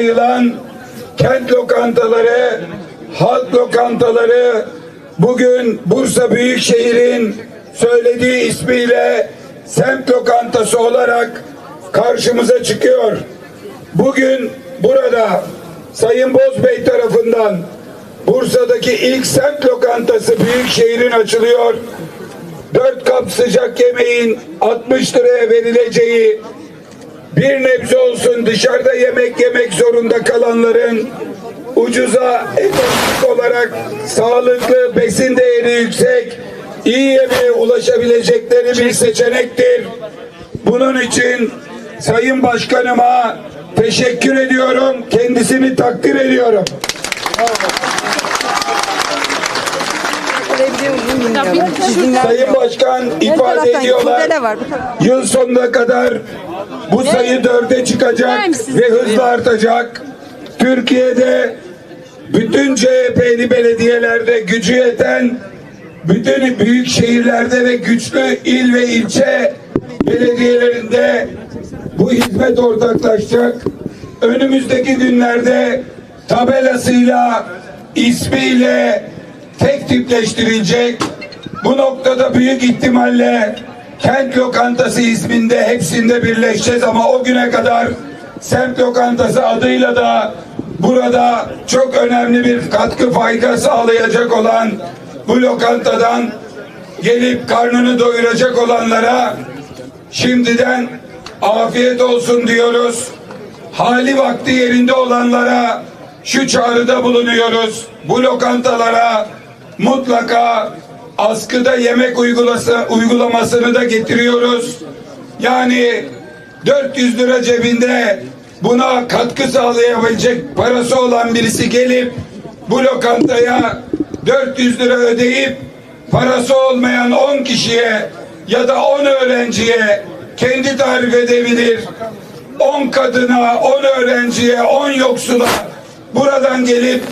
yayılan kent lokantaları, halk lokantaları bugün Bursa Büyükşehir'in söylediği ismiyle semt lokantası olarak karşımıza çıkıyor. Bugün burada Sayın Bozbey tarafından Bursa'daki ilk semt lokantası Büyükşehir'in açılıyor. Dört kap sıcak yemeğin 60 liraya verileceği bir nebze olsun dışarıda yemek yemek zorunda kalanların ucuza ekonomik olarak sağlıklı besin değeri yüksek iyi yemeğe ulaşabilecekleri bir seçenektir. Bunun için Sayın Başkanıma teşekkür ediyorum. Kendisini takdir ediyorum. Muyum bilmiyorum. Sayın Başkan ifade taraftan ediyorlar. Burada da var. Bu taraf. Yıl sonuna kadar bu sayı dörde çıkacak ve hızla artacak. Türkiye'de bütün CHP'li belediyelerde gücü yeten bütün büyük şehirlerde ve güçlü il ve ilçe belediyelerinde bu hizmet ortaklaşacak. Önümüzdeki günlerde tabelasıyla, ismiyle tek tipleştirilecek. Bu noktada büyük ihtimalle kent lokantası isminde hepsinde birleşeceğiz ama o güne kadar semt lokantası adıyla da burada çok önemli bir katkı fayda sağlayacak olan bu lokantadan gelip karnını doyuracak olanlara şimdiden afiyet olsun diyoruz. Hali vakti yerinde olanlara şu çağrıda bulunuyoruz. Bu lokantalara mutlaka askıda yemek uygulası, uygulamasını da getiriyoruz. Yani 400 lira cebinde buna katkı sağlayabilecek parası olan birisi gelip bu lokantaya 400 lira ödeyip parası olmayan 10 kişiye ya da 10 öğrenciye kendi tarif edebilir. 10 kadına, 10 öğrenciye, 10 yoksula buradan gelip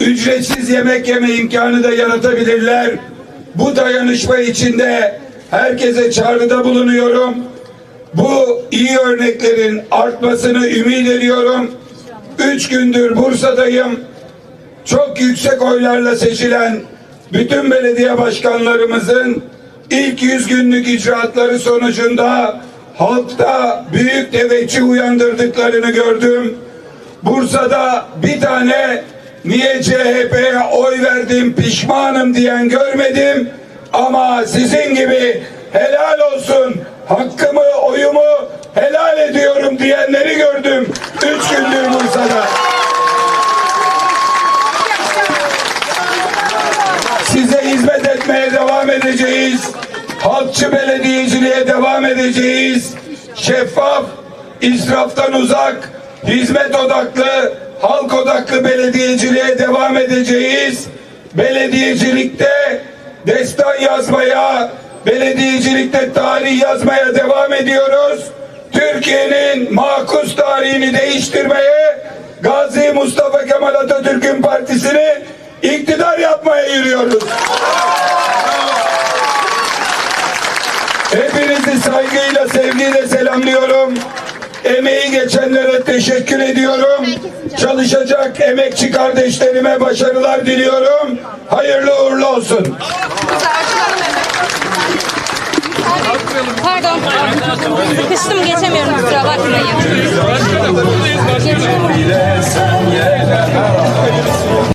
ücretsiz yemek yeme imkanı da yaratabilirler. Bu dayanışma içinde herkese çağrıda bulunuyorum. Bu iyi örneklerin artmasını ümit ediyorum. Üç gündür Bursa'dayım. Çok yüksek oylarla seçilen bütün belediye başkanlarımızın ilk yüz günlük icraatları sonucunda halkta büyük teveccüh uyandırdıklarını gördüm. Bursa'da bir tane niye CHP'ye oy verdim pişmanım diyen görmedim. Ama sizin gibi helal olsun hakkımı oyumu helal ediyorum diyenleri gördüm. Üç gündür Bursa'da. Size hizmet etmeye devam edeceğiz. Halkçı belediyeciliğe devam edeceğiz. Şeffaf, israftan uzak, hizmet odaklı, halk odaklı belediyeciliğe devam edeceğiz. Belediyecilikte destan yazmaya, belediyecilikte tarih yazmaya devam ediyoruz. Türkiye'nin makus tarihini değiştirmeye Gazi Mustafa Kemal Atatürk'ün partisini iktidar yapmaya yürüyoruz. Hepinizi saygıyla, sevgiyle selamlıyorum. Emeği geçenlere teşekkür ediyorum. Çalışacak emekçi kardeşlerime başarılar diliyorum. Hayırlı uğurlu olsun. Pardon. Sıkıştım geçemiyorum kusura bakmayın. Geçemiyorum.